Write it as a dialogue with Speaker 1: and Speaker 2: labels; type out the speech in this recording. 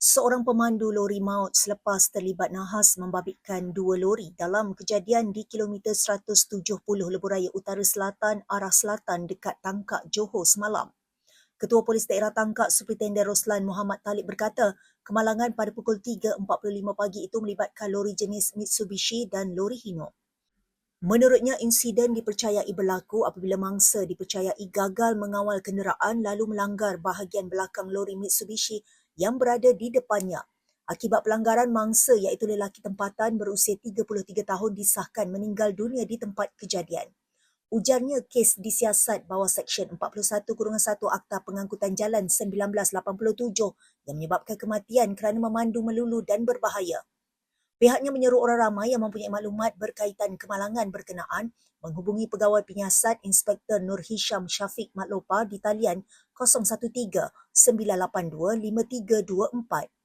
Speaker 1: Seorang pemandu lori maut selepas terlibat nahas membabitkan dua lori dalam kejadian di kilometer 170 Lebuh Utara Selatan arah selatan dekat Tangkak Johor semalam. Ketua Polis Daerah Tangkak Superintenden Roslan Muhammad Talib berkata, kemalangan pada pukul 3.45 pagi itu melibatkan lori jenis Mitsubishi dan lori Hino. Menurutnya, insiden dipercayai berlaku apabila mangsa dipercayai gagal mengawal kenderaan lalu melanggar bahagian belakang lori Mitsubishi yang berada di depannya. Akibat pelanggaran mangsa iaitu lelaki tempatan berusia 33 tahun disahkan meninggal dunia di tempat kejadian. Ujarnya kes disiasat bawah Seksyen 41-1 Akta Pengangkutan Jalan 1987 yang menyebabkan kematian kerana memandu melulu dan berbahaya. Pihaknya menyeru orang ramai yang mempunyai maklumat berkaitan kemalangan berkenaan menghubungi Pegawai Penyiasat Inspektor Nur Hisham Syafiq Matlopa di talian 013 982 5324.